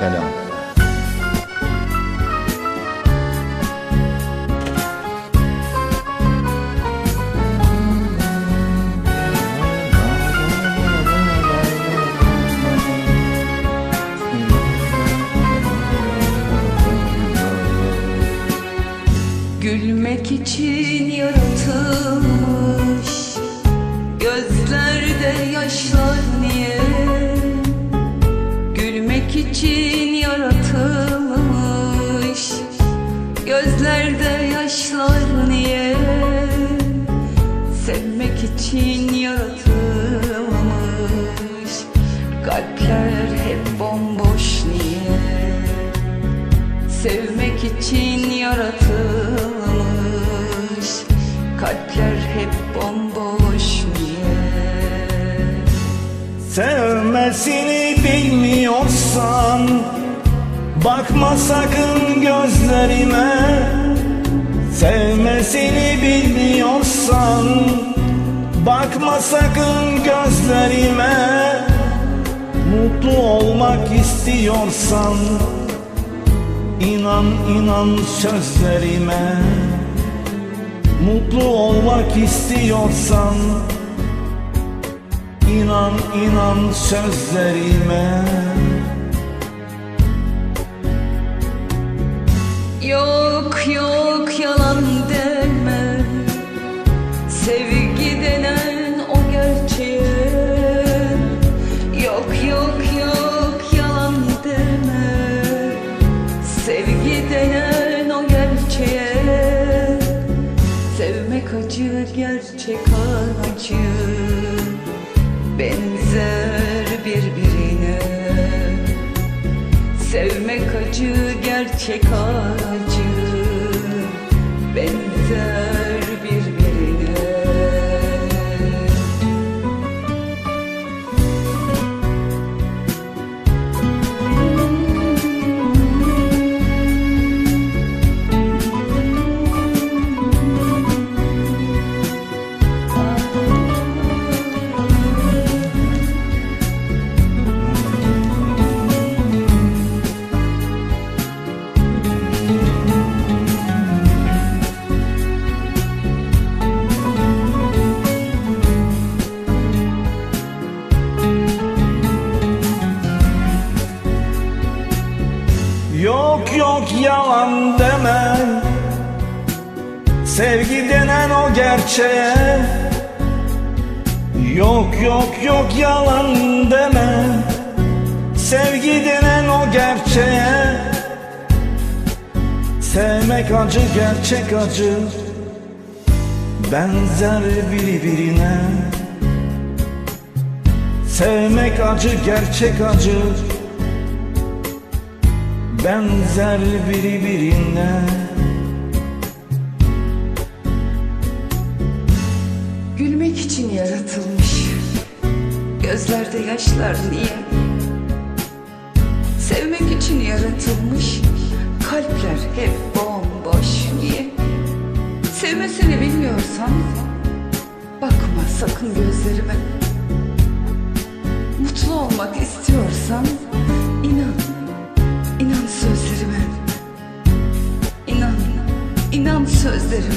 belam. Gülmek için yaratılmış Gözlerde yaşlar için yaratılmış. Gözlerde yaşlar niye? Sevmek için yaratılmış Kalpler hep bomboş niye? Sevmek için yaratılmış Kalpler hep bomboş niye? Sevmesini bilmiyorsan Bakma sakın gözlerime. Sevmesini bilmiyorsan Bakma sakın gözlerime. Mutlu olmak istiyorsan İnan inan sözlerime. Mutlu olmak istiyorsan İnan inan sözlerime. Yok yok yalan deme. Sevgi denen o gerçeğe. Yok yok yok yalan deme. Sevgi denen o gerçeğe. Sevmek acı gerçek acı Sevmek acı, gerçek acı. Benzer Yok yalan deme. Sevgi denen o gerçeğe. Yok yok yok yalan deme. Sevgi denen o gerçeğe. Sevmek acı gerçek acı. Benzer biri birine Sevmek acı gerçek acı benzer biri birine. Gülmek için yaratılmış Gözlerde yaşlar niye Sevmek için yaratılmış Kalpler hep bomboş niye Sevmesini bilmiyorsan Bakma sakın gözlerime. Mutlu olmak istiyorsan sözlerime